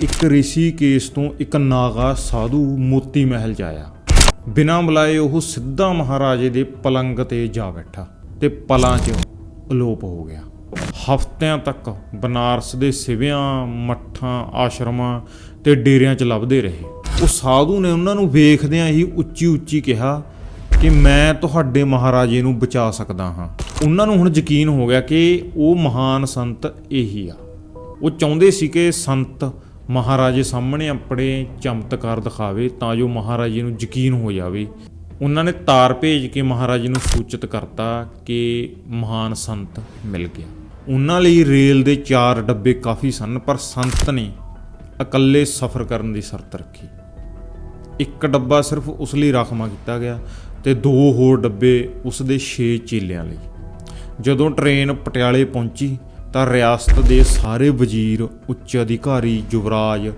ਇੱਕ ਰਿਸ਼ੀ ਕੇਸ ਤੋਂ ਇੱਕ ਨਾਗਾ ਸਾਧੂ ਮੋਤੀ ਮਹਿਲ 'ਚ ਆਇਆ ਬਿਨਾਂ ਬੁਲਾਏ ਉਹ ਸਿੱਧਾ ਮਹਾਰਾਜੇ ਦੇ ਪਲੰਗ ਤੇ ਜਾ ਬੈਠਾ ਤੇ ਪਲਾਂ 'ਚ ਅਲੋਪ ਹੋ ਗਿਆ। ਹਫ਼ਤਿਆਂ ਤੱਕ ਬਨਾਰਸ ਦੇ ਸਿਵਿਆਂ, ਮੱਠਾਂ, ਆਸ਼ਰਮਾਂ ਤੇ ਡੇਰਿਆਂ 'ਚ ਲੱਭਦੇ ਰਹੇ। ਉਹ ਸਾਧੂ ਨੇ ਉਹਨਾਂ ਨੂੰ ਵੇਖਦਿਆਂ ਹੀ ਉੱਚੀ ਉੱਚੀ ਕਿਹਾ ਕਿ ਮੈਂ ਤੁਹਾਡੇ ਮਹਾਰਾਜੇ ਨੂੰ ਬਚਾ ਸਕਦਾ ਹਾਂ। ਉਹਨਾਂ ਨੂੰ ਹੁਣ ਯਕੀਨ ਹੋ ਗਿਆ ਕਿ ਉਹ ਮਹਾਨ ਸੰਤ ਇਹੀ ਆ। ਉਹ ਚਾਹੁੰਦੇ ਸੀ ਕਿ ਸੰਤ ਮਹਾਰਾਜੇ ਸਾਹਮਣੇ ਆਪਣੇ ਚਮਤਕਾਰ ਦਿਖਾਵੇ ਤਾਂ ਜੋ ਮਹਾਰਾਜੇ ਨੂੰ ਯਕੀਨ ਹੋ ਜਾਵੇ। ਉਹਨਾਂ ਨੇ ਤਾਰ ਭੇਜ ਕੇ ਮਹਾਰਾਜੇ ਨੂੰ ਸੂਚਿਤ ਕਰਤਾ ਕਿ ਮਹਾਨ ਸੰਤ ਮਿਲ ਗਿਆ। ਉਹਨਾਂ ਲਈ ਰੇਲ ਦੇ ਚਾਰ ਡੱਬੇ ਕਾਫੀ ਸਨ, ਪਰ ਸੰਤ ਨੇ ਇਕੱਲੇ ਸਫ਼ਰ ਕਰਨ ਦੀ ਸ਼ਰਤ ਰੱਖੀ। ਇੱਕ ਡੱਬਾ ਸਿਰਫ ਉਸ ਲਈ ਰਾਖਵਾਂ ਕੀਤਾ ਗਿਆ ਤੇ ਦੋ ਹੋਰ ਡੱਬੇ ਉਸ ਦੇ 6 ਚੇਲਿਆਂ ਲਈ। ਜਦੋਂ ਟ੍ਰੇਨ ਪਟਿਆਲੇ ਪਹੁੰਚੀ ਤਾਂ ਰਿਆਸਤ ਦੇ ਸਾਰੇ ਵਜ਼ੀਰ, ਉੱਚ ਅਧਿਕਾਰੀ, ਯੁਵਰਾਜ,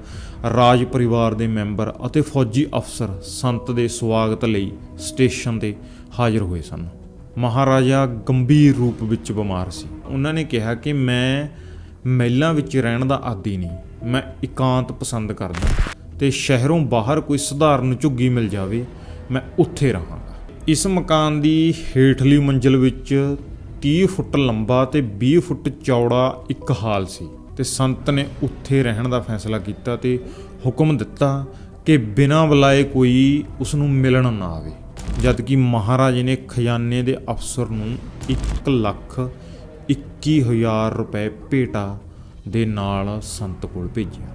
ਰਾਜ ਪਰਿਵਾਰ ਦੇ ਮੈਂਬਰ ਅਤੇ ਫੌਜੀ ਅਫਸਰ ਸੰਤ ਦੇ ਸਵਾਗਤ ਲਈ ਸਟੇਸ਼ਨ ਤੇ ਹਾਜ਼ਰ ਹੋਏ ਸਨ। ਮਹਾਰਾਜਾ ਗੰਭੀਰ ਰੂਪ ਵਿੱਚ ਬਿਮਾਰ ਸੀ। ਉਹਨਾਂ ਨੇ ਕਿਹਾ ਕਿ ਮੈਂ ਮਹਿਲਾਂ ਵਿੱਚ ਰਹਿਣ ਦਾ ਆਦੀ ਨਹੀਂ। ਮੈਂ ਇਕਾਂਤ ਪਸੰਦ ਕਰਦਾ ਤੇ ਸ਼ਹਿਰੋਂ ਬਾਹਰ ਕੋਈ ਸਧਾਰਨ ਝੁੱਗੀ ਮਿਲ ਜਾਵੇ, ਮੈਂ ਉੱਥੇ ਰਹਾਂਗਾ। ਇਸ ਮਕਾਨ ਦੀ ਹੇਠਲੀ ਮੰਜ਼ਲ ਵਿੱਚ 30 ਫੁੱਟ ਲੰਬਾ ਤੇ 20 ਫੁੱਟ ਚੌੜਾ ਇੱਕ ਹਾਲ ਸੀ ਤੇ ਸੰਤ ਨੇ ਉੱਥੇ ਰਹਿਣ ਦਾ ਫੈਸਲਾ ਕੀਤਾ ਤੇ ਹੁਕਮ ਦਿੱਤਾ ਕਿ ਬਿਨਾਂ ਬੁਲਾਏ ਕੋਈ ਉਸ ਨੂੰ ਮਿਲਣ ਨਾ ਆਵੇ ਜਦ ਕਿ ਮਹਾਰਾਜੇ ਨੇ ਖਜ਼ਾਨੇ ਦੇ ਅਫਸਰ ਨੂੰ 1 ਲੱਖ 21000 ਰੁਪਏ ਭੇਟਾ ਦੇ ਨਾਲ ਸੰਤ ਕੋਲ ਭੇਜਿਆ।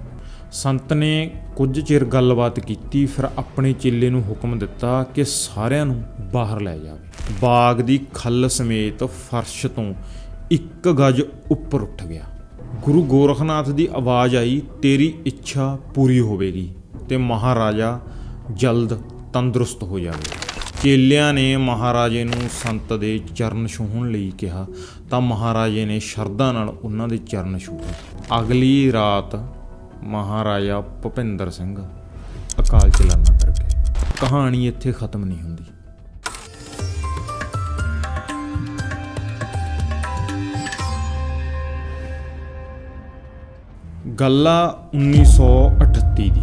ਸੰਤ ਨੇ ਕੁਝ ਚਿਰ ਗੱਲਬਾਤ ਕੀਤੀ, ਫਿਰ ਆਪਣੇ ਚੇਲੇ ਨੂੰ ਹੁਕਮ ਦਿੱਤਾ ਕਿ ਸਾਰਿਆਂ ਨੂੰ ਬਾਹਰ ਲੈ ਜਾਵੇ। ਬਾਗ ਦੀ ਖੱਲ ਸਮੇਤ ਫਰਸ਼ ਤੋਂ ਇੱਕ ਗਜ ਉੱਪਰ ਉੱਠ ਗਿਆ। ਗੁਰੂ ਗੋਰਖਨਾਥ ਦੀ ਆਵਾਜ਼ ਆਈ, ਤੇਰੀ ਇੱਛਾ ਪੂਰੀ ਹੋਵੇਗੀ ਤੇ ਮਹਾਰਾਜਾ ਜਲਦ ਤੰਦਰੁਸਤ ਹੋ ਜਾਵੇਗਾ। ਚੇਲਿਆਂ ਨੇ ਮਹਾਰਾਜੇ ਨੂੰ ਸੰਤ ਦੇ ਚਰਨ ਛੂਹਣ ਲਈ ਕਿਹਾ, ਤਾਂ ਮਹਾਰਾਜੇ ਨੇ ਸ਼ਰਧਾ ਨਾਲ ਉਹਨਾਂ ਦੇ ਚਰਨ ਛੂਹੇ। ਅਗਲੀ ਰਾਤ ਮਹਾਰਾਜਾ ਭੁਪਿੰਦਰ ਸਿੰਘ ਅਕਾਲ ਚਲਾਣਾ ਕਰਕੇ ਕਹਾਣੀ ਇੱਥੇ ਖਤਮ ਨਹੀਂ ਹੁੰਦੀ। ਗੱਲ ਆ 1938 ਦੀ,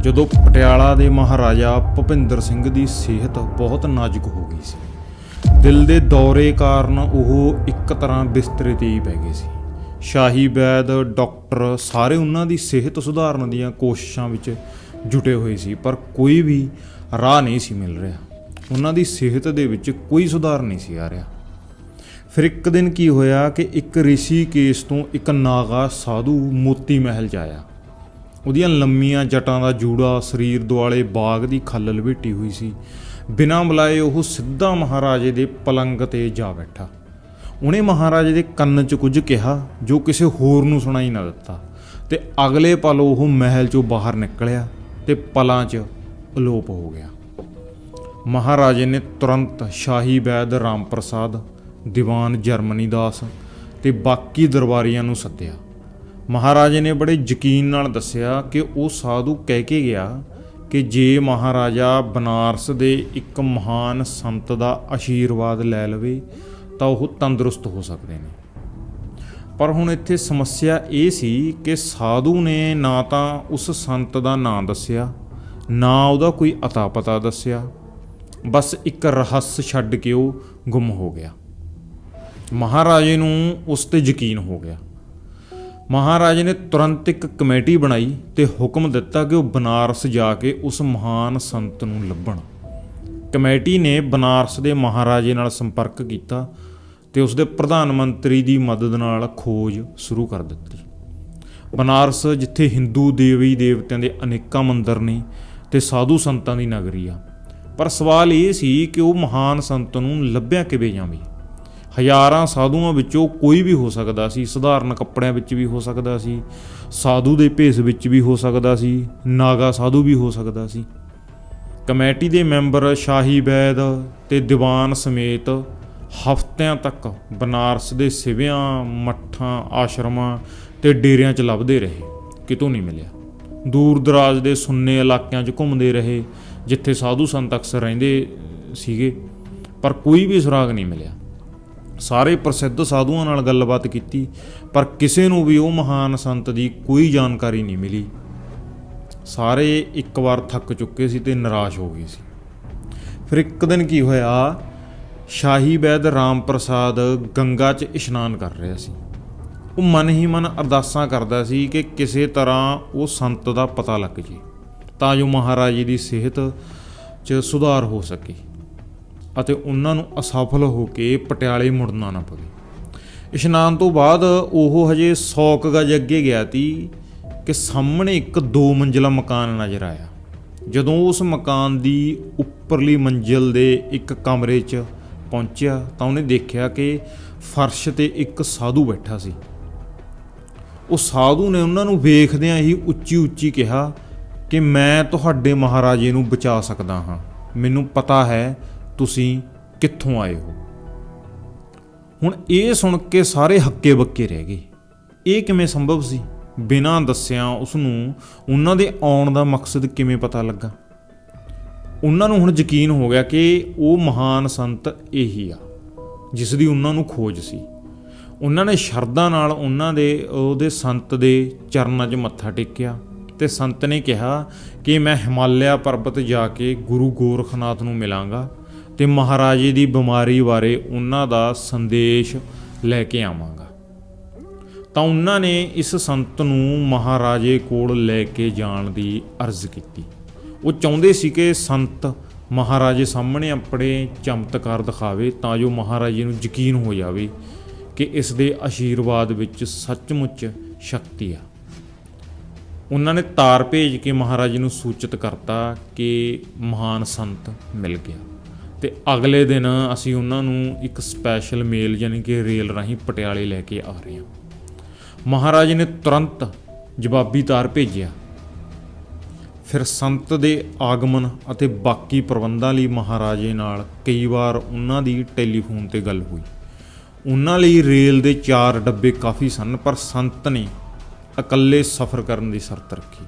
ਜਦੋਂ ਪਟਿਆਲਾ ਦੇ ਮਹਾਰਾਜਾ ਭੁਪਿੰਦਰ ਸਿੰਘ ਦੀ ਸਿਹਤ ਬਹੁਤ ਨਾਜ਼ੁਕ ਹੋ ਗਈ ਸੀ। ਦਿਲ ਦੇ ਦੌਰੇ ਕਾਰਨ ਉਹ ਇੱਕ ਤਰ੍ਹਾਂ ਬਿਸਤਰੇ ਤੇ ਹੀ ਪੈ ਗਏ ਸੀ। ਸ਼ਾਹੀ ਵੈਦ, ਡਾਕਟਰ ਸਾਰੇ ਉਹਨਾਂ ਦੀ ਸਿਹਤ ਸੁਧਾਰਨ ਦੀਆਂ ਕੋਸ਼ਿਸ਼ਾਂ ਵਿੱਚ ਜੁਟੇ ਹੋਏ ਸੀ, ਪਰ ਕੋਈ ਵੀ ਰਾਹ ਨਹੀਂ ਸੀ ਮਿਲ ਰਿਹਾ। ਉਹਨਾਂ ਦੀ ਸਿਹਤ ਦੇ ਵਿੱਚ ਕੋਈ ਸੁਧਾਰ ਨਹੀਂ ਸੀ ਆ ਰਿਹਾ। ਫਿਰ ਇੱਕ ਦਿਨ ਕੀ ਹੋਇਆ ਕਿ ਇੱਕ ਰਿਸ਼ੀ ਕੇਸ ਤੋਂ ਇੱਕ ਨਾਗਾ ਸਾਧੂ ਮੋਤੀ ਮਹਿਲ ਜਾਇਆ। ਉਹਦੀਆਂ ਲੰਮੀਆਂ ਜਟਾਂ ਦਾ ਜੂੜਾ, ਸਰੀਰ ਦੁਆਲੇ ਬਾਗ ਦੀ ਖੱਲ ਲਵੇਟੀ ਹੋਈ ਸੀ। ਬਿਨਾਂ ਬੁਲਾਏ ਉਹ ਸਿੱਧਾ ਮਹਾਰਾਜੇ ਦੇ ਪਲੰਗ ਤੇ ਜਾ ਬੈਠਾ। ਉਹਨੇ ਮਹਾਰਾਜੇ ਦੇ ਕੰਨ 'ਚ ਕੁਝ ਕਿਹਾ, ਜੋ ਕਿਸੇ ਹੋਰ ਨੂੰ ਸੁਣਾਈ ਨਾ ਦਿੱਤਾ। ਤੇ ਅਗਲੇ ਪਲ ਉਹ ਮਹਿਲ 'ਚੋਂ ਬਾਹਰ ਨਿਕਲਿਆ ਤੇ ਪਲਾਂ 'ਚ ਅਲੋਪ ਹੋ ਗਿਆ। ਮਹਾਰਾਜੇ ਨੇ ਤੁਰੰਤ ਸ਼ਾਹੀ ਵੈਦ ਰਾਮ ਪ੍ਰਸਾਦ ਦੀਵਾਨ ਜਰਮਨੀ ਦਾਸ ਤੇ ਬਾਕੀ ਦਰਬਾਰੀਆਂ ਨੂੰ ਸੱਦਿਆ। ਮਹਾਰਾਜੇ ਨੇ ਬੜੇ ਯਕੀਨ ਨਾਲ ਦੱਸਿਆ ਕਿ ਉਹ ਸਾਧੂ ਕਹਿ ਕੇ ਗਿਆ ਕਿ ਜੇ ਮਹਾਰਾਜਾ ਬਨਾਰਸ ਦੇ ਇੱਕ ਮਹਾਨ ਸੰਤ ਦਾ ਆਸ਼ੀਰਵਾਦ ਲੈ ਲਵੇ, ਤਾਂ ਉਹ ਤੰਦਰੁਸਤ ਹੋ ਸਕਦੇ ਨੇ। ਪਰ ਹੁਣ ਇੱਥੇ ਸਮੱਸਿਆ ਇਹ ਸੀ ਕਿ ਸਾਧੂ ਨੇ ਨਾ ਤਾਂ ਉਸ ਸੰਤ ਦਾ ਨਾਂ ਦੱਸਿਆ, ਨਾ ਉਹਦਾ ਕੋਈ ਅਤਾ ਪਤਾ ਦੱਸਿਆ। ਬਸ ਇੱਕ ਰਹੱਸ ਛੱਡ ਕੇ ਉਹ ਗੁੰਮ ਹੋ ਗਿਆ। ਮਹਾਰਾਜੇ ਨੂੰ ਉਸ ਤੇ ਯਕੀਨ ਹੋ ਗਿਆ। ਮਹਾਰਾਜੇ ਨੇ ਤੁਰੰਤ ਇੱਕ ਕਮੇਟੀ ਬਣਾਈ ਤੇ ਹੁਕਮ ਦਿੱਤਾ ਕਿ ਉਹ ਬਨਾਰਸ ਜਾ ਕੇ ਉਸ ਮਹਾਨ ਸੰਤ ਨੂੰ ਲੱਭਣ। ਕਮੇਟੀ ਨੇ ਬਨਾਰਸ ਦੇ ਮਹਾਰਾਜੇ ਨਾਲ ਸੰਪਰਕ ਕੀਤਾ ਤੇ ਉਸ ਦੇ ਪ੍ਰਧਾਨ ਮੰਤਰੀ ਦੀ ਮਦਦ ਨਾਲ ਖੋਜ ਸ਼ੁਰੂ ਕਰ ਦਿੱਤੀ। ਬਨਾਰਸ, ਜਿੱਥੇ ਹਿੰਦੂ ਦੇਵੀ ਦੇਵਤਿਆਂ ਦੇ ਅਨੇਕਾਂ ਮੰਦਰ ਨੇ ਤੇ ਸਾਧੂ ਸੰਤਾਂ ਦੀ ਨਗਰੀ ਆ, ਪਰ ਸਵਾਲ ਇਹ ਸੀ ਕਿ ਉਹ ਮਹਾਨ ਸੰਤ ਨੂੰ ਲੱਭਿਆ ਕਿਵੇਂ ਜਾਵੇ? ਹਜ਼ਾਰਾਂ ਸਾਧੂਆਂ ਵਿੱਚੋਂ ਕੋਈ ਵੀ ਹੋ ਸਕਦਾ ਸੀ, ਸਧਾਰਨ ਕੱਪੜਿਆਂ ਵਿੱਚ ਵੀ ਹੋ ਸਕਦਾ ਸੀ, ਸਾਧੂ ਦੇ ਭੇਸ ਵਿੱਚ ਵੀ ਹੋ ਸਕਦਾ ਸੀ, ਨਾਗਾ ਸਾਧੂ ਵੀ ਹੋ ਸਕਦਾ ਸੀ। ਕਮੇਟੀ ਦੇ ਮੈਂਬਰ ਸ਼ਾਹੀ ਬੈਦ ਤੇ ਦੀਵਾਨ ਸਮੇਤ ਹਫ਼ਤਿਆਂ ਤੱਕ ਬਨਾਰਸ ਦੇ ਸਿਵਿਆਂ, ਮੱਠਾਂ, ਆਸ਼ਰਮਾਂ ਤੇ ਡੇਰਿਆਂ 'ਚ ਲੱਭਦੇ ਰਹੇ, ਕਿਤੋਂ ਨਹੀਂ ਮਿਲਿਆ। ਦੂਰ ਦਰਾਜ ਦੇ ਸੁੰਨੇ ਇਲਾਕਿਆਂ 'ਚ ਘੁੰਮਦੇ ਰਹੇ, ਜਿੱਥੇ ਸਾਧੂ ਸੰਤ ਅਕਸਰ ਰਹਿੰਦੇ ਸੀਗੇ, ਪਰ ਕੋਈ ਵੀ ਸੁਰਾਗ ਨਹੀਂ ਮਿਲਿਆ। ਸਾਰੇ ਪ੍ਰਸਿੱਧ ਸਾਧੂਆਂ ਨਾਲ ਗੱਲਬਾਤ ਕੀਤੀ, ਪਰ ਕਿਸੇ ਨੂੰ ਵੀ ਉਹ ਮਹਾਨ ਸੰਤ ਦੀ ਕੋਈ ਜਾਣਕਾਰੀ ਨਹੀਂ ਮਿਲੀ। ਸਾਰੇ ਇੱਕ ਵਾਰ ਥੱਕ ਚੁੱਕੇ ਸੀ ਤੇ ਨਿਰਾਸ਼ ਹੋ ਗਏ ਸੀ। ਫਿਰ ਇੱਕ ਦਿਨ ਕੀ ਹੋਇਆ, ਸ਼ਾਹੀ ਵੈਦ ਰਾਮ ਪ੍ਰਸਾਦ ਗੰਗਾ 'ਚ ਇਸ਼ਨਾਨ ਕਰ ਰਿਹਾ ਸੀ। ਉਹ ਮਨ ਹੀ ਮਨ ਅਰਦਾਸਾਂ ਕਰਦਾ ਸੀ ਕਿ ਕਿਸੇ ਤਰ੍ਹਾਂ ਉਹ ਸੰਤ ਦਾ ਪਤਾ ਲੱਗ ਜੇ, ਤਾਂ ਜੋ ਮਹਾਰਾਜ ਜੀ ਦੀ ਸਿਹਤ 'ਚ ਸੁਧਾਰ ਹੋ ਸਕੇ। ਅਤੇ ਉਹਨਾਂ ਨੂੰ ਅਸਫਲ ਹੋ ਕੇ ਪਟਿਆਲੇ ਮੁੜਨਾ ਨਾ ਪਵੇ। ਇਸ਼ਨਾਨ ਤੋਂ ਬਾਅਦ ਉਹ ਹਜੇ 100 ਗਜ ਅੱਗੇ ਗਿਆ ਤੀ ਕਿ ਸਾਹਮਣੇ ਇੱਕ ਦੋ ਮੰਜ਼ਲਾ ਮਕਾਨ ਨਜ਼ਰ ਆਇਆ। ਜਦੋਂ ਉਸ ਮਕਾਨ ਦੀ ਉੱਪਰਲੀ ਮੰਜ਼ਿਲ ਦੇ ਇੱਕ ਕਮਰੇ 'ਚ ਪਹੁੰਚਿਆ ਤਾਂ ਉਹਨੇ ਦੇਖਿਆ ਕਿ ਫਰਸ਼ ਤੇ ਇੱਕ ਸਾਧੂ ਬੈਠਾ ਸੀ। ਉਹ ਸਾਧੂ ਨੇ ਉਹਨਾਂ ਨੂੰ ਵੇਖਦਿਆਂ ਹੀ ਉੱਚੀ ਉੱਚੀ ਕਿਹਾ ਕਿ ਮੈਂ ਤੁਹਾਡੇ ਮਹਾਰਾਜੇ ਨੂੰ ਬਚਾ ਸਕਦਾ ਹਾਂ। ਮੈਨੂੰ ਪਤਾ ਹੈ ਤੁਸੀਂ ਕਿੱਥੋਂ ਆਏ ਹੋ? ਹੁਣ ਇਹ ਸੁਣ ਕੇ ਸਾਰੇ ਹੱਕੇ ਬੱਕੇ ਰਹਿ ਗਏ। ਇਹ ਕਿਵੇਂ ਸੰਭਵ ਸੀ? ਬਿਨਾਂ ਦੱਸਿਆਂ ਉਸ ਨੂੰ ਉਹਨਾਂ ਦੇ ਆਉਣ ਦਾ ਮਕਸਦ ਕਿਵੇਂ ਪਤਾ ਲੱਗਾ? ਉਹਨਾਂ ਨੂੰ ਹੁਣ ਯਕੀਨ ਹੋ ਗਿਆ ਕਿ ਉਹ ਮਹਾਨ ਸੰਤ ਇਹੀ ਆ, ਜਿਸ ਦੀ ਉਹਨਾਂ ਨੂੰ ਖੋਜ ਸੀ। ਉਹਨਾਂ ਨੇ ਸ਼ਰਧਾ ਨਾਲ ਉਹਨਾਂ ਦੇ, ਉਹਦੇ ਸੰਤ ਦੇ ਚਰਨਾਂ 'ਚ ਮੱਥਾ ਟੇਕਿਆ ਤੇ ਸੰਤ ਨੇ ਕਿਹਾ ਕਿ ਮੈਂ ਹਿਮਾਲਿਆ ਪਰਬਤ ਜਾ ਕੇ ਗੁਰੂ ਗੋਰਖਨਾਥ ਨੂੰ ਮਿਲਾਂਗਾ। ਤੇ ਮਹਾਰਾਜੇ ਦੀ ਬਿਮਾਰੀ ਬਾਰੇ ਉਹਨਾਂ ਦਾ ਸੰਦੇਸ਼ ਲੈ ਕੇ ਆਵਾਂਗਾ। ਤਾਂ ਉਹਨਾਂ ਨੇ ਇਸ ਸੰਤ ਨੂੰ ਮਹਾਰਾਜੇ ਕੋਲ ਲੈ ਕੇ ਜਾਣ ਦੀ ਅਰਜ਼ ਕੀਤੀ। ਉਹ ਚਾਹੁੰਦੇ ਸੀ ਕਿ ਸੰਤ ਮਹਾਰਾਜੇ ਸਾਹਮਣੇ ਆਪਣੇ ਚਮਤਕਾਰ ਦਿਖਾਵੇ ਤਾਂ ਜੋ ਮਹਾਰਾਜੇ ਨੂੰ ਯਕੀਨ ਹੋ ਜਾਵੇ ਕਿ ਇਸ ਦੇ ਆਸ਼ੀਰਵਾਦ ਵਿੱਚ ਸੱਚਮੁੱਚ ਸ਼ਕਤੀ ਆ। ਉਹਨਾਂ ਨੇ ਤਾਰ ਭੇਜ ਕੇ ਮਹਾਰਾਜ ਨੂੰ ਸੂਚਿਤ ਕਰਤਾ ਕਿ ਮਹਾਨ ਸੰਤ ਮਿਲ ਗਿਆ। ਤੇ ਅਗਲੇ ਦਿਨ ਅਸੀਂ ਉਹਨਾਂ ਨੂੰ ਇੱਕ ਸਪੈਸ਼ਲ ਮੇਲ ਯਾਨੀ ਕਿ ਰੇਲ ਰਾਹੀਂ ਪਟਿਆਲੇ ਲੈ ਕੇ ਆ ਰਹੇ ਹਾਂ। ਮਹਾਰਾਜ ਨੇ ਤੁਰੰਤ ਜਵਾਬੀ ਤਾਰ ਭੇਜਿਆ। ਫਿਰ ਸੰਤ ਦੇ ਆਗਮਨ ਅਤੇ ਬਾਕੀ ਪ੍ਰਬੰਧਾਂ ਲਈ ਮਹਾਰਾਜੇ ਨਾਲ ਕਈ ਵਾਰ ਉਹਨਾਂ ਦੀ ਟੈਲੀਫੋਨ ਤੇ ਗੱਲ ਹੋਈ। ਉਹਨਾਂ ਲਈ ਰੇਲ ਦੇ ਚਾਰ ਡੱਬੇ ਕਾਫੀ ਸਨ, ਪਰ ਸੰਤ ਨੇ ਇਕੱਲੇ ਸਫ਼ਰ ਕਰਨ ਦੀ ਸ਼ਰਤ ਰੱਖੀ।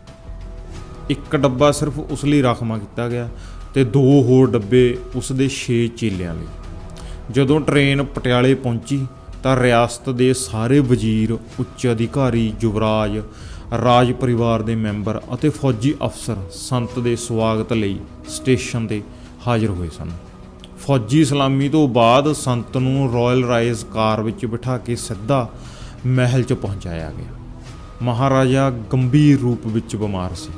ਇੱਕ ਡੱਬਾ ਸਿਰਫ ਉਸ ਲਈ ਰਾਖਵਾਂ ਕੀਤਾ ਗਿਆ ਤੇ ਦੋ ਹੋਰ ਡੱਬੇ ਉਸ ਦੇ 6 ਚੇਲਿਆਂ ਲਈ। ਜਦੋਂ ਟ੍ਰੇਨ ਪਟਿਆਲੇ ਪਹੁੰਚੀ, ਤਾਂ ਰਿਆਸਤ ਦੇ ਸਾਰੇ ਵਜ਼ੀਰ, ਉੱਚ ਅਧਿਕਾਰੀ, ਯੁਵਰਾਜ, ਰਾਜ ਪਰਿਵਾਰ ਦੇ ਮੈਂਬਰ ਅਤੇ ਫੌਜੀ ਅਫਸਰ ਸੰਤ ਦੇ ਸਵਾਗਤ ਲਈ ਸਟੇਸ਼ਨ ਤੇ ਹਾਜ਼ਰ ਹੋਏ ਸਨ। ਫੌਜੀ ਸਲਾਮੀ ਤੋਂ ਬਾਅਦ ਸੰਤ ਨੂੰ ਰਾਇਲ ਰਾਈਜ਼ ਕਾਰ ਵਿੱਚ ਬਿਠਾ ਕੇ ਸਿੱਧਾ ਮਹਿਲ 'ਚ ਪਹੁੰਚਾਇਆ ਗਿਆ। ਮਹਾਰਾਜਾ ਗੰਭੀਰ ਰੂਪ ਵਿੱਚ ਬਿਮਾਰ ਸੀ।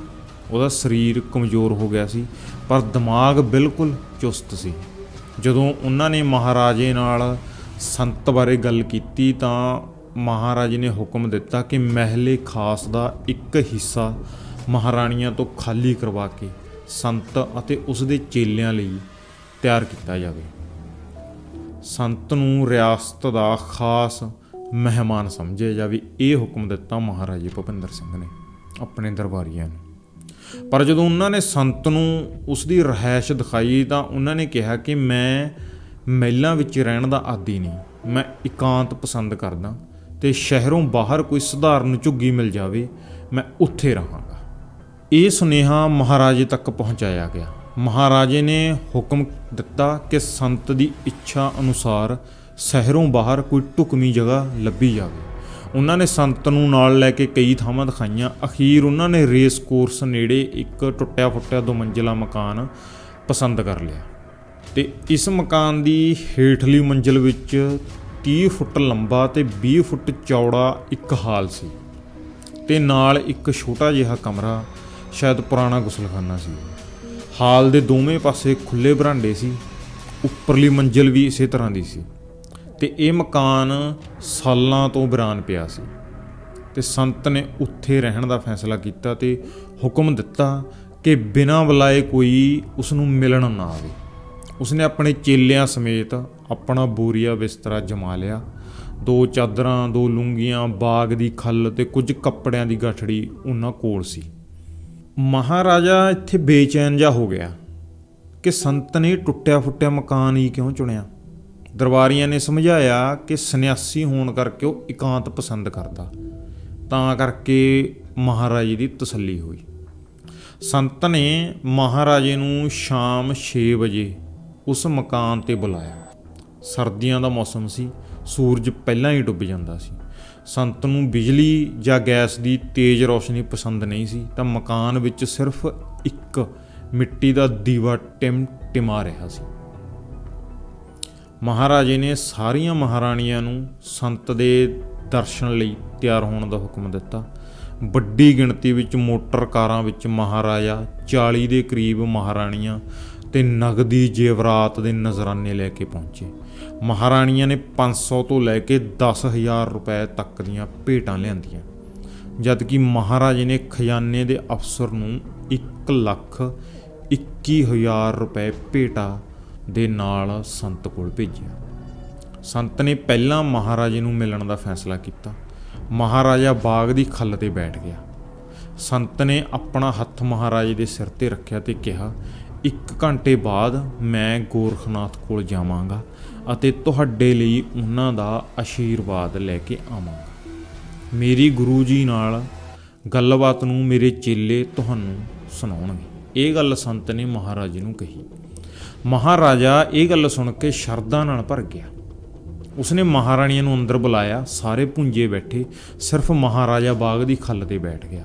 ਉਹਦਾ ਸਰੀਰ ਕਮਜ਼ੋਰ ਹੋ ਗਿਆ ਸੀ, ਪਰ ਦਿਮਾਗ ਬਿਲਕੁਲ ਚੁਸਤ ਸੀ। ਜਦੋਂ ਉਹਨਾਂ ਨੇ ਮਹਾਰਾਜੇ ਨਾਲ ਸੰਤ ਬਾਰੇ ਗੱਲ ਕੀਤੀ ਤਾਂ ਮਹਾਰਾਜ ਨੇ ਹੁਕਮ ਦਿੱਤਾ ਕਿ ਮਹਿਲੇ ਖਾਸ ਦਾ ਇੱਕ ਹਿੱਸਾ ਮਹਾਰਾਣੀਆਂ ਤੋਂ ਖਾਲੀ ਕਰਵਾ ਕੇ ਸੰਤ ਅਤੇ ਉਸ ਦੇ ਚੇਲਿਆਂ ਲਈ ਤਿਆਰ ਕੀਤਾ ਜਾਵੇ। ਸੰਤ ਨੂੰ ਰਿਆਸਤ ਦਾ ਖਾਸ ਮਹਿਮਾਨ ਸਮਝਿਆ ਜਾਵੇ, ਇਹ ਹੁਕਮ ਦਿੱਤਾ ਮਹਾਰਾਜੇ ਭੁਪਿੰਦਰ ਸਿੰਘ ਨੇ ਆਪਣੇ ਦਰਬਾਰੀਆਂ ਨੂੰ। ਪਰ ਜਦੋਂ ਉਹਨਾਂ ਨੇ ਸੰਤ ਨੂੰ ਉਸ ਦੀ ਰਹਿائش ਦਿਖਾਈ ਤਾਂ ਉਹਨਾਂ ਨੇ ਕਿਹਾ ਕਿ ਮੈਂ ਮਹਿਲਾਂ ਵਿੱਚ ਰਹਿਣ ਦਾ ਆਦੀ ਨਹੀਂ। ਮੈਂ ਇਕਾਂਤ ਪਸੰਦ ਕਰਦਾ ਤੇ ਸ਼ਹਿਰੋਂ ਬਾਹਰ ਕੋਈ ਸਧਾਰਨ ਝੁੱਗੀ ਮਿਲ ਜਾਵੇ, ਮੈਂ ਉੱਥੇ ਰਹਾਂਗਾ। ਇਹ ਸੁਨੇਹਾ ਮਹਾਰਾਜੇ ਤੱਕ ਪਹੁੰਚਾਇਆ ਗਿਆ। ਮਹਾਰਾਜੇ ਨੇ ਹੁਕਮ ਦਿੱਤਾ ਕਿ ਸੰਤ ਦੀ ਇੱਛਾ ਅਨੁਸਾਰ ਸ਼ਹਿਰੋਂ ਬਾਹਰ ਕੋਈ ਟੁਕਮੀ ਜਗ੍ਹਾ ਲੱਭੀ ਜਾਵੇ। ਉਹਨਾਂ ਨੇ ਸੰਤ ਨੂੰ ਨਾਲ ਲੈ ਕੇ ਕਈ ਥਾਵਾਂ ਦਿਖਾਈਆਂ। ਅਖੀਰ ਉਹਨਾਂ ਨੇ ਰੇਸ ਕੋਰਸ ਨੇੜੇ ਇੱਕ ਟੁੱਟਿਆ ਫੁੱਟਿਆ ਦੋ ਮੰਜ਼ਿਲਾ ਮਕਾਨ ਪਸੰਦ ਕਰ ਲਿਆ। ਤੇ ਇਸ ਮਕਾਨ ਦੀ ਹੇਠਲੀ ਮੰਜ਼ਿਲ ਵਿੱਚ 30 ਫੁੱਟ ਲੰਬਾ ਤੇ 20 ਫੁੱਟ ਚੌੜਾ ਇੱਕ ਹਾਲ ਸੀ ਤੇ ਨਾਲ ਇੱਕ ਛੋਟਾ ਜਿਹਾ ਕਮਰਾ, ਸ਼ਾਇਦ ਪੁਰਾਣਾ ਗੁਸਲਖਾਨਾ ਸੀ। ਹਾਲ ਦੇ ਦੋਵੇਂ ਪਾਸੇ ਖੁੱਲੇ ਬਰਾਂਡੇ ਸੀ, ਉੱਪਰਲੀ ਮੰਜ਼ਿਲ ਵੀ ਇਸੇ ਤਰ੍ਹਾਂ ਦੀ ਸੀ। ਤੇ ਇਹ ਮਕਾਨ ਸਾਲਾਂ ਤੋਂ ਬਰਾਨ ਪਿਆ ਸੀ। ਤੇ ਸੰਤ ਨੇ ਉੱਥੇ ਰਹਿਣ ਦਾ ਫੈਸਲਾ ਕੀਤਾ ਤੇ ਹੁਕਮ ਦਿੱਤਾ ਕਿ ਬਿਨਾਂ ਬੁਲਾਏ ਕੋਈ ਉਸ ਨੂੰ ਮਿਲਣ ਨਾ ਆਵੇ। ਉਸਨੇ ਆਪਣੇ ਚੇਲਿਆਂ ਸਮੇਤ ਆਪਣਾ ਬੋਰੀਆ ਬਿਸਤਰਾ ਜਮਾ ਲਿਆ। ਦੋ ਚਾਦਰਾਂ, ਦੋ ਲੁੰਗੀਆਂ, ਬਾਗ ਦੀ ਖੱਲ ਤੇ ਕੁਝ ਕੱਪੜਿਆਂ ਦੀ ਗਠੜੀ ਉਹਨਾਂ ਕੋਲ ਸੀ। ਮਹਾਰਾਜਾ ਇੱਥੇ ਬੇਚੈਨ ਜਾ ਹੋ ਗਿਆ ਕਿ ਸੰਤ ਨੇ ਟੁੱਟਿਆ ਫੁੱਟਿਆ ਮਕਾਨ ਹੀ ਕਿਉਂ ਚੁਣਿਆ? ਦਰਬਾਰੀਆਂ ਨੇ ਸਮਝਾਇਆ ਕਿ ਸੰਨਿਆਸੀ ਹੋਣ ਕਰਕੇ ਉਹ ਇਕਾਂਤ ਪਸੰਦ ਕਰਦਾ। ਤਾਂ ਕਰਕੇ ਮਹਾਰਾਜੇ ਦੀ ਤਸੱਲੀ ਹੋਈ। ਸੰਤ ਨੇ ਮਹਾਰਾਜੇ ਨੂੰ ਸ਼ਾਮ 6 ਵਜੇ ਉਸ ਮਕਾਨ ਤੇ ਬੁਲਾਇਆ। ਸਰਦੀਆਂ ਦਾ ਮੌਸਮ ਸੀ, ਸੂਰਜ ਪਹਿਲਾਂ ਹੀ ਡੁੱਬ ਜਾਂਦਾ ਸੀ। ਸੰਤ ਨੂੰ ਬਿਜਲੀ ਜਾਂ ਗੈਸ ਦੀ ਤੇਜ਼ ਰੌਸ਼ਨੀ ਪਸੰਦ ਨਹੀਂ ਸੀ, ਤਾਂ ਮਕਾਨ ਵਿੱਚ ਸਿਰਫ ਇੱਕ ਮਿੱਟੀ ਦਾ ਦੀਵਾ ਟਿਮ ਟਿਮਾ ਰਿਹਾ ਸੀ। ਮਹਾਰਾਜੇ ਨੇ ਸਾਰੀਆਂ ਮਹਾਰਾਣੀਆਂ ਨੂੰ ਸੰਤ ਦੇ ਦਰਸ਼ਨ ਲਈ ਤਿਆਰ ਹੋਣ ਦਾ ਹੁਕਮ ਦਿੱਤਾ। ਵੱਡੀ ਗਿਣਤੀ ਵਿੱਚ ਮੋਟਰ ਕਾਰਾਂ ਵਿੱਚ ਮਹਾਰਾਜਾ 40 ਦੇ ਕਰੀਬ ਮਹਾਰਾਣੀਆਂ ਤੇ ਨਗਦੀ ਜੇਵਰਾਤ ਦੇ ਨਜ਼ਰਾਨੇ ਲੈ ਕੇ ਪਹੁੰਚੇ। ਮਹਾਰਾਣੀਆਂ ਨੇ 500 ਤੋਂ ਲੈ ਕੇ 10000 ਰੁਪਏ ਤੱਕ ਦੀਆਂ ਭੇਟਾਂ ਲਿਆਂਦੀਆਂ। ਜਦਕਿ ਮਹਾਰਾਜੇ ਨੇ ਖਜ਼ਾਨੇ ਦੇ ਅਫਸਰ ਨੂੰ 1 ਲੱਖ 21000 ਰੁਪਏ ਭੇਟਾ ਦੇ ਨਾਲ ਸੰਤ ਕੋਲ ਭੇਜਿਆ। ਸੰਤ ਨੇ ਪਹਿਲਾਂ ਮਹਾਰਾਜੇ ਨੂੰ ਮਿਲਣ ਦਾ ਫੈਸਲਾ ਕੀਤਾ। ਮਹਾਰਾਜਾ ਬਾਗ ਦੀ ਖੱਲ ਤੇ ਬੈਠ ਗਿਆ। ਸੰਤ ਨੇ ਆਪਣਾ ਹੱਥ ਮਹਾਰਾਜੇ ਦੇ ਸਿਰ ਤੇ ਰੱਖਿਆ ਤੇ ਕਿਹਾ, ਇੱਕ ਘੰਟੇ ਬਾਅਦ ਮੈਂ ਗੋਰਖਨਾਥ ਕੋਲ ਜਾਵਾਂਗਾ ਅਤੇ ਤੁਹਾਡੇ ਲਈ ਉਹਨਾਂ ਦਾ ਆਸ਼ੀਰਵਾਦ ਲੈ ਕੇ ਆਵਾਂਗਾ। ਮੇਰੀ ਗੁਰੂ ਜੀ ਨਾਲ ਗੱਲਬਾਤ ਨੂੰ ਮੇਰੇ ਚੇਲੇ ਤੁਹਾਨੂੰ ਸੁਣਾਉਣਗੇ। ਇਹ ਗੱਲ ਸੰਤ ਨੇ ਮਹਾਰਾਜੇ ਨੂੰ ਕਹੀ। ਮਹਾਰਾਜਾ ਇਹ ਗੱਲ ਸੁਣ ਕੇ ਸ਼ਰਧਾ ਨਾਲ ਭਰ ਗਿਆ। ਉਸਨੇ ਮਹਾਰਾਣੀਆਂ ਨੂੰ ਅੰਦਰ ਬੁਲਾਇਆ, ਸਾਰੇ ਪੁੰਜੇ ਬੈਠੇ, ਸਿਰਫ ਮਹਾਰਾਜਾ ਬਾਗ ਦੀ ਖੱਲ ਤੇ ਬੈਠ ਗਿਆ।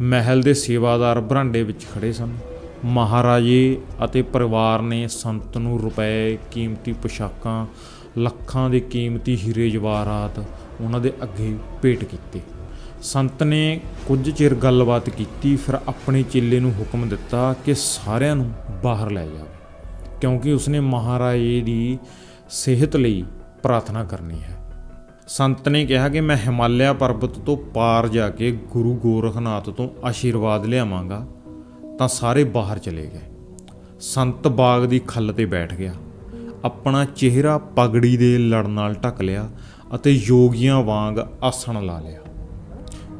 ਮਹਿਲ ਦੇ ਸੇਵਾਦਾਰ ਬਰਾਂਡੇ ਵਿੱਚ ਖੜੇ ਸਨ। ਮਹਾਰਾਜੇ ਅਤੇ ਪਰਿਵਾਰ ਨੇ ਸੰਤ ਨੂੰ ਰੁਪਏ, ਕੀਮਤੀ ਪੋਸ਼ਾਕਾਂ, ਲੱਖਾਂ ਦੇ ਕੀਮਤੀ ਹੀਰੇ ਜਵਾਹਰਾਤ ਉਹਨਾਂ ਦੇ ਅੱਗੇ ਭੇਟ ਕੀਤੇ। ਸੰਤ ਨੇ ਕੁਝ ਚਿਰ ਗੱਲਬਾਤ ਕੀਤੀ, ਫਿਰ ਆਪਣੇ ਚੇਲੇ ਨੂੰ ਹੁਕਮ ਦਿੱਤਾ ਕਿ ਸਾਰਿਆਂ ਨੂੰ ਬਾਹਰ ਲੈ ਜਾਵੇ। ਕਿਉਂਕਿ ਉਸਨੇ ਮਹਾਰਾਜੇ ਦੀ ਸਿਹਤ ਲਈ ਪ੍ਰਾਰਥਨਾ ਕਰਨੀ ਹੈ। ਸੰਤ ਨੇ ਕਿਹਾ ਕਿ ਮੈਂ ਹਿਮਾਲਿਆ ਪਰਬਤ ਤੋਂ ਪਾਰ ਜਾ ਕੇ ਗੁਰੂ ਗੋਰਖਨਾਥ ਤੋਂ ਆਸ਼ੀਰਵਾਦ ਲਿਆਵਾਂਗਾ, ਤਾਂ ਸਾਰੇ ਬਾਹਰ ਚਲੇ ਗਏ। ਸੰਤ ਬਾਗ ਦੀ ਖੱਲ ਤੇ ਬੈਠ ਗਿਆ। ਆਪਣਾ ਚਿਹਰਾ ਪਗੜੀ ਦੇ ਲੜ ਨਾਲ ਢੱਕ ਲਿਆ ਅਤੇ ਯੋਗੀਆਂ ਵਾਂਗ ਆਸਣ ਲਾ ਲਿਆ।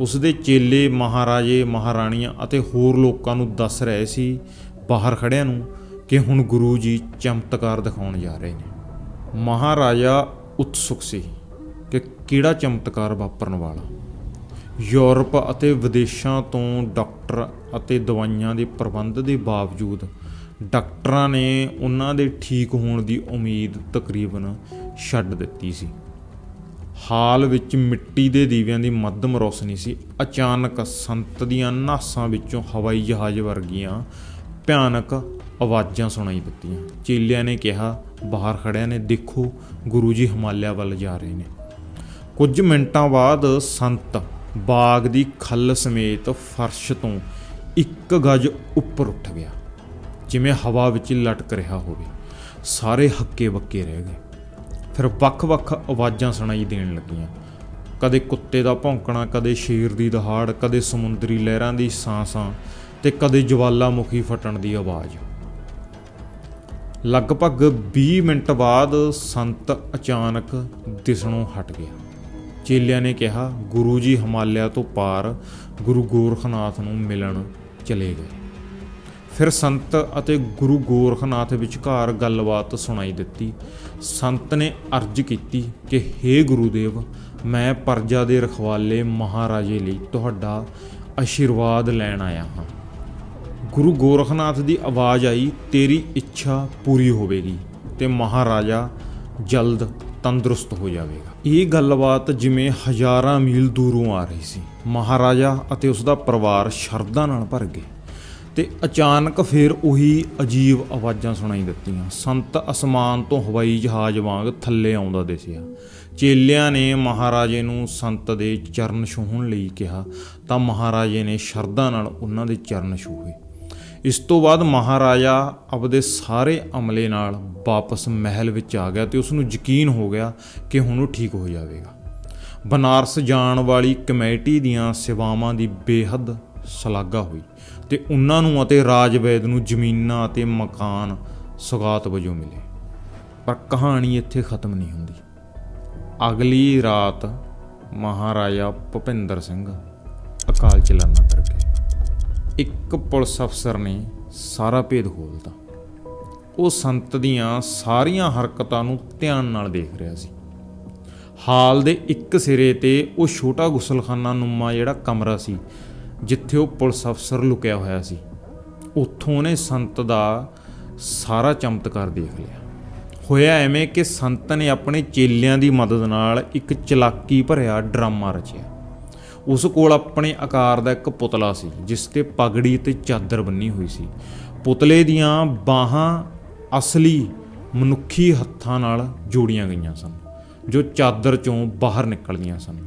ਉਸ ਦੇ ਚੇਲੇ ਮਹਾਰਾਜੇ, ਮਹਾਰਾਣੀਆਂ ਅਤੇ ਹੋਰ ਲੋਕਾਂ ਨੂੰ ਦੱਸ ਰਹੇ ਸੀ, ਬਾਹਰ ਖੜਿਆਂ ਨੂੰ ਕਿ ਹੁਣ ਗੁਰੂ ਜੀ ਚਮਤਕਾਰ ਦਿਖਾਉਣ ਜਾ ਰਹੇ ਨੇ। ਮਹਾਰਾਜਾ ਉਤਸੁਕ ਸੀ ਕਿ ਕਿਹੜਾ ਚਮਤਕਾਰ ਵਾਪਰਨ ਵਾਲਾ। ਯੂਰਪ ਅਤੇ ਵਿਦੇਸ਼ਾਂ ਤੋਂ ਡਾਕਟਰ ਅਤੇ ਦਵਾਈਆਂ ਦੇ ਪ੍ਰਬੰਧ ਦੇ ਬਾਵਜੂਦ ਡਾਕਟਰਾਂ ਨੇ ਉਹਨਾਂ ਦੇ ਠੀਕ ਹੋਣ ਦੀ ਉਮੀਦ ਤਕਰੀਬਨ ਛੱਡ ਦਿੱਤੀ ਸੀ। ਹਾਲ ਵਿੱਚ ਮਿੱਟੀ ਦੇ ਦੀਵਿਆਂ ਦੀ ਮੱਧਮ ਰੌਸ਼ਨੀ ਸੀ। ਅਚਾਨਕ ਸੰਤ ਦੀਆਂ ਨਾਸਾਂ ਵਿੱਚੋਂ ਹਵਾਈ ਜਹਾਜ਼ ਵਰਗੀਆਂ ਭਿਆਨਕ ਆਵਾਜ਼ਾਂ ਸੁਣਾਈ ਦਿੱਤੀਆਂ। ਚੇਲਿਆਂ ਨੇ ਕਿਹਾ, ਬਾਹਰ ਖੜਿਆਂ ਨੇ, ਦੇਖੋ, ਗੁਰੂ ਜੀ ਹਿਮਾਲਿਆ ਵੱਲ ਜਾ ਰਹੇ ਨੇ। ਕੁਝ ਮਿੰਟਾਂ ਬਾਅਦ ਸੰਤ ਬਾਗ ਦੀ ਖੱਲ ਸਮੇਤ ਫਰਸ਼ ਤੋਂ ਇੱਕ ਗਜ ਉੱਪਰ ਉੱਠ ਗਿਆ, ਜਿਵੇਂ ਹਵਾ ਵਿੱਚ ਲਟਕ ਰਿਹਾ ਹੋਵੇ। ਸਾਰੇ ਹੱਕੇ ਬੱਕੇ ਰਹਿ ਗਏ। ਫਿਰ ਵੱਖ-ਵੱਖ ਆਵਾਜ਼ਾਂ ਸੁਣਾਈ ਦੇਣ ਲੱਗੀਆਂ। ਕਦੇ ਕੁੱਤੇ ਦਾ ਭੌਂਕਣਾ, ਕਦੇ ਸ਼ੇਰ ਦੀ ਦਹਾੜ, ਕਦੇ ਸਮੁੰਦਰੀ ਲਹਿਰਾਂ ਦੀ ਸਾਂ-ਸਾਂ ਤੇ ਕਦੇ ਜਵਾਲਾਮੁਖੀ ਫਟਣ ਦੀ ਆਵਾਜ਼। ਲਗਭਗ 20 ਮਿੰਟ ਬਾਅਦ ਸੰਤ ਅਚਾਨਕ ਦਿਸਣੋਂ ਹਟ ਗਿਆ। ਚੇਲਿਆਂ ਨੇ ਕਿਹਾ, ਗੁਰੂ ਜੀ ਹਿਮਾਲਿਆ ਤੋਂ ਪਾਰ ਗੁਰੂ ਗੋਰਖਨਾਥ ਨੂੰ ਮਿਲਣ ਚਲੇ ਗਏ। ਫਿਰ ਸੰਤ ਅਤੇ ਗੁਰੂ ਗੋਰਖਨਾਥ ਵਿਚਕਾਰ ਗੱਲਬਾਤ ਸੁਣਾਈ ਦਿੱਤੀ। ਸੰਤ ਨੇ ਅਰਜ਼ ਕੀਤੀ ਕਿ हे ਗੁਰੂਦੇਵ, ਮੈਂ ਪਰਜਾ ਦੇ ਰਖਵਾਲੇ ਮਹਾਰਾਜੇ ਲਈ ਤੁਹਾਡਾ ਆਸ਼ੀਰਵਾਦ ਲੈਣ ਆਇਆ ਹਾਂ। ਗੁਰੂ ਗੋਰਖਨਾਥ ਦੀ ਆਵਾਜ਼ ਆਈ, ਤੇਰੀ ਇੱਛਾ ਪੂਰੀ ਹੋਵੇਗੀ ਤੇ ਮਹਾਰਾਜਾ ਜਲਦ ਤੰਦਰੁਸਤ ਹੋ ਜਾਵੇਗਾ। ਇਹ ਗੱਲਬਾਤ ਜਿਵੇਂ ਹਜ਼ਾਰਾਂ ਮੀਲ ਦੂਰੋਂ ਆ ਰਹੀ ਸੀ। ਮਹਾਰਾਜਾ ਅਤੇ ਉਸ ਦਾ ਪਰਿਵਾਰ ਸ਼ਰਧਾ ਨਾਲ ਭਰ ਗਏ ਤੇ ਅਚਾਨਕ ਫਿਰ ਉਹੀ ਅਜੀਬ ਆਵਾਜ਼ਾਂ ਸੁਣਾਈ ਦਿੱਤੀਆਂ। ਸੰਤ ਅਸਮਾਨ ਤੋਂ ਹਵਾਈ ਜਹਾਜ਼ ਵਾਂਗ ਥੱਲੇ ਆਉਂਦਾ ਦਿਸਿਆ। ਚੇਲਿਆਂ ਨੇ ਮਹਾਰਾਜੇ ਨੂੰ ਸੰਤ ਦੇ ਚਰਨ ਛੂਹਣ ਲਈ ਕਿਹਾ, ਤਾਂ ਮਹਾਰਾਜੇ ਨੇ ਸ਼ਰਧਾ ਨਾਲ ਉਹਨਾਂ ਦੇ ਚਰਨ ਛੂਹੇ। ਇਸ ਤੋਂ ਬਾਅਦ ਮਹਾਰਾਜਾ ਆਪਦੇ ਸਾਰੇ ਅਮਲੇ ਨਾਲ ਵਾਪਸ ਮਹਿਲ ਵਿੱਚ ਆ ਗਿਆ ਤੇ ਉਸ ਨੂੰ ਯਕੀਨ ਹੋ ਗਿਆ ਕਿ ਹੁਣ ਉਹ ਠੀਕ ਹੋ ਜਾਵੇਗਾ। ਬਨਾਰਸ ਜਾਣ ਵਾਲੀ ਕਮੇਟੀ ਦੀਆਂ ਸੇਵਾਵਾਂ ਦੀ ਬੇਹੱਦ ਸ਼ਲਾਘਾ ਹੋਈ ਤੇ ਉਹਨਾਂ ਨੂੰ ਅਤੇ ਰਾਜਵੈਦ ਨੂੰ ਜ਼ਮੀਨਾਂ ਅਤੇ ਮਕਾਨ ਸੁਗਾਤ ਵਜੋਂ ਮਿਲੇ। ਪਰ ਕਹਾਣੀ ਇੱਥੇ ਖਤਮ ਨਹੀਂ ਹੁੰਦੀ। ਅਗਲੀ ਰਾਤ ਮਹਾਰਾਜਾ ਭੁਪਿੰਦਰ ਸਿੰਘ ਅਕਾਲ ਚਲਾਣਾ ਕਰ ਗਏ। ਇੱਕ ਪੁਲਿਸ ਅਫਸਰ ਨੇ ਸਾਰਾ ਭੇਦ ਖੋਲ੍ਹਤਾ ਉਹ ਸੰਤ ਦੀਆਂ ਸਾਰੀਆਂ ਹਰਕਤਾਂ ਨੂੰ ਧਿਆਨ ਨਾਲ ਦੇਖ ਰਿਹਾ ਸੀ। ਹਾਲ ਦੇ ਇੱਕ ਸਿਰੇ ਤੇ ਉਹ ਛੋਟਾ ਗੁਸਲਖਾਨਾ ਨੁਮਾ ਜਿਹੜਾ ਕਮਰਾ ਸੀ, ਜਿੱਥੇ ਉਹ ਪੁਲਿਸ ਅਫਸਰ ਲੁਕਿਆ ਹੋਇਆ ਸੀ, ਉੱਥੋਂ ਉਹਨੇ ਸੰਤ ਦਾ ਸਾਰਾ ਚਮਤਕਾਰ ਦੇਖ ਲਿਆ। ਹੋਇਆ ਐਵੇਂ ਕਿ ਸੰਤ ਨੇ ਆਪਣੇ ਚੇਲਿਆਂ ਦੀ ਮਦਦ ਨਾਲ ਇੱਕ ਚਲਾਕੀ ਭਰਿਆ ਡਰਾਮਾ ਰਚਿਆ। ਉਸ ਕੋਲ ਆਪਣੇ ਆਕਾਰ ਦਾ ਇੱਕ ਪੁਤਲਾ ਸੀ, ਜਿਸ ਤੇ ਪਗੜੀ ਤੇ ਚਾਦਰ ਬੰਨੀ ਹੋਈ ਸੀ। ਪੁਤਲੇ ਦੀਆਂ ਬਾਹਾਂ ਅਸਲੀ ਮਨੁੱਖੀ ਹੱਥਾਂ ਨਾਲ ਜੋੜੀਆਂ ਗਈਆਂ ਸਨ, ਜੋ ਚਾਦਰ ਚੋਂ ਬਾਹਰ ਨਿਕਲਦੀਆਂ ਸਨ।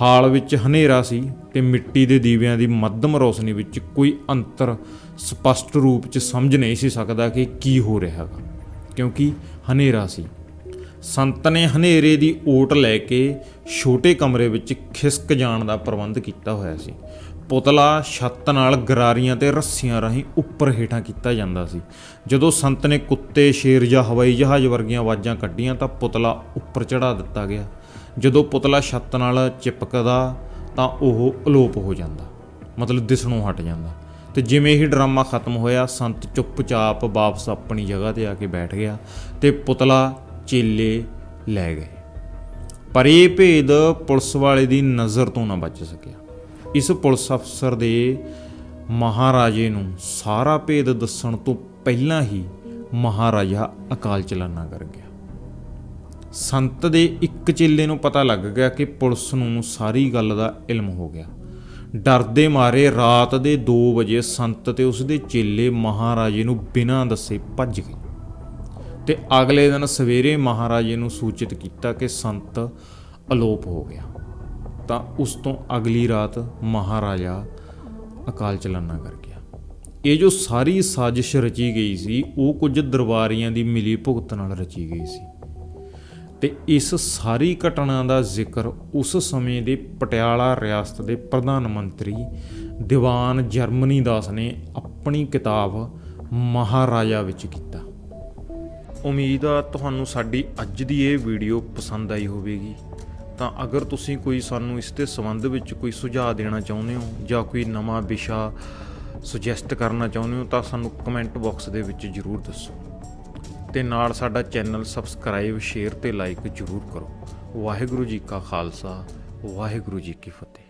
ਹਾਲ ਵਿੱਚ ਹਨੇਰਾ ਸੀ ਤੇ ਮਿੱਟੀ ਦੇ ਦੀਵਿਆਂ ਦੀ ਮੱਧਮ ਰੋਸ਼ਨੀ ਵਿੱਚ ਕੋਈ ਅੰਤਰ ਸਪਸ਼ਟ ਰੂਪ 'ਚ ਸਮਝ ਨਹੀਂ ਸੀ ਸਕਦਾ ਕਿ ਕੀ ਹੋ ਰਿਹਾ ਹੈ ਕਿਉਂਕਿ ਹਨੇਰਾ ਸੀ। ਸੰਤ ਨੇ ਹਨੇਰੇ ਦੀ ਓਟ ਲੈ ਕੇ ਛੋਟੇ ਕਮਰੇ ਵਿੱਚ ਖਿਸਕ ਜਾਣ ਦਾ ਪ੍ਰਬੰਧ ਕੀਤਾ ਹੋਇਆ ਸੀ। ਪੁਤਲਾ ਛੱਤ ਨਾਲ ਗਰਾਰੀਆਂ ਤੇ ਰੱਸੀਆਂ ਰਾਹੀਂ ਉੱਪਰ ਹੇਠਾਂ ਕੀਤਾ ਜਾਂਦਾ ਸੀ। ਜਦੋਂ ਸੰਤ ਨੇ ਕੁੱਤੇ ਸ਼ੇਰ ਜਾਂ ਹਵਾਈ ਜਹਾਜ਼ ਵਰਗੀਆਂ ਆਵਾਜ਼ਾਂ ਕੱਢੀਆਂ ਤਾਂ ਪੁਤਲਾ ਉੱਪਰ ਚੜਾ ਦਿੱਤਾ ਗਿਆ। ਜਦੋਂ ਪੁਤਲਾ ਛੱਤ ਨਾਲ ਚਿਪਕਦਾ ਤਾਂ ਉਹ ਅਲੋਪ ਹੋ ਜਾਂਦਾ, ਮਤਲਬ ਦਿਸਣੋਂ ਹਟ ਜਾਂਦਾ। ਤੇ ਜਿਵੇਂ ਹੀ ਡਰਾਮਾ ਖਤਮ ਹੋਇਆ, ਸੰਤ ਚੁੱਪਚਾਪ ਵਾਪਸ ਆਪਣੀ ਜਗ੍ਹਾ ਤੇ ਆ ਕੇ ਬੈਠ ਗਿਆ ਤੇ ਪੁਤਲਾ ਚੇਲੇ ਲੈ ਗਏ। ਪਰ ਇਹ ਭੇਦ ਪੁਲਿਸ ਵਾਲੇ ਦੀ ਨਜ਼ਰ ਤੋਂ ਨਾ ਬਚ ਸਕਿਆ। ਇਸ ਪੁਲਿਸ ਅਫਸਰ ਦੇ ਮਹਾਰਾਜੇ ਨੂੰ ਸਾਰਾ ਭੇਦ ਦੱਸਣ ਤੋਂ ਪਹਿਲਾਂ ਹੀ ਮਹਾਰਾਜਾ ਅਕਾਲ ਚਲਾਨਾ ਕਰ ਗਿਆ। ਸੰਤ ਦੇ ਇੱਕ ਚੇਲੇ ਨੂੰ ਪਤਾ ਲੱਗ ਗਿਆ ਕਿ ਪੁਲਿਸ ਨੂੰ ਸਾਰੀ ਗੱਲ ਦਾ ਇਲਮ ਹੋ ਗਿਆ। ਡਰਦੇ ਮਾਰੇ ਰਾਤ ਦੇ 2 ਵਜੇ ਸੰਤ ਤੇ ਉਸਦੇ ਚੇਲੇ ਮਹਾਰਾਜੇ ਨੂੰ ਬਿਨਾਂ ਦੱਸੇ ਭੱਜ ਗਏ। ਤੇ ਅਗਲੇ ਦਿਨ ਸਵੇਰੇ ਮਹਾਰਾਜੇ ਨੂੰ ਸੂਚਿਤ ਕੀਤਾ ਕਿ ਸੰਤ ਅਲੋਪ ਹੋ ਗਿਆ। ਤਾਂ ਉਸ ਤੋਂ ਅਗਲੀ ਰਾਤ ਮਹਾਰਾਜਾ ਅਕਾਲ ਚਲਾਨਾ ਕਰ ਗਿਆ। ਇਹ ਜੋ ਸਾਰੀ ਸਾਜ਼ਿਸ਼ ਰਚੀ ਗਈ ਸੀ, ਉਹ ਕੁਝ ਦਰਬਾਰੀਆਂ ਦੀ ਮਿਲੀ ਭੁਗਤ ਨਾਲ ਰਚੀ ਗਈ ਸੀ। ਤੇ ਇਸ ਸਾਰੀ ਘਟਨਾ ਦਾ ਜ਼ਿਕਰ ਉਸ ਸਮੇਂ ਦੇ ਪਟਿਆਲਾ ਰਿਆਸਤ ਦੇ ਪ੍ਰਧਾਨ ਮੰਤਰੀ ਦੀਵਾਨ ਜਰਮਨੀ ਦਾਸ ਨੇ ਆਪਣੀ ਕਿਤਾਬ ਮਹਾਰਾਜਾ ਵਿੱਚ ਕੀਤਾ। ਉਮੀਦ ਆ ਤੁਹਾਨੂੰ ਸਾਡੀ ਅੱਜ ਦੀ ਇਹ ਵੀਡੀਓ ਪਸੰਦ ਆਈ ਹੋਵੇਗੀ। ਤਾਂ ਅਗਰ ਤੁਸੀਂ ਕੋਈ ਸਾਨੂੰ ਇਸ ਦੇ ਸੰਬੰਧ ਵਿੱਚ ਕੋਈ ਸੁਝਾਅ ਦੇਣਾ ਚਾਹੁੰਦੇ ਹੋ ਜਾਂ ਕੋਈ ਨਵਾਂ ਵਿਸ਼ਾ ਸੁਜੈਸਟ ਕਰਨਾ ਚਾਹੁੰਦੇ ਹੋ ਤਾਂ ਸਾਨੂੰ ਕਮੈਂਟ ਬਾਕਸ ਦੇ ਵਿੱਚ ਜਰੂਰ ਦੱਸੋ। ਤੇ ਨਾਲ ਸਾਡਾ ਚੈਨਲ ਸਬਸਕ੍ਰਾਈਬ, ਸ਼ੇਅਰ ਤੇ ਲਾਈਕ ਜਰੂਰ ਕਰੋ। ਵਾਹਿਗੁਰੂ ਜੀ ਕਾ ਖਾਲਸਾ, ਵਾਹਿਗੁਰੂ ਜੀ ਕੀ ਫਤਿਹ।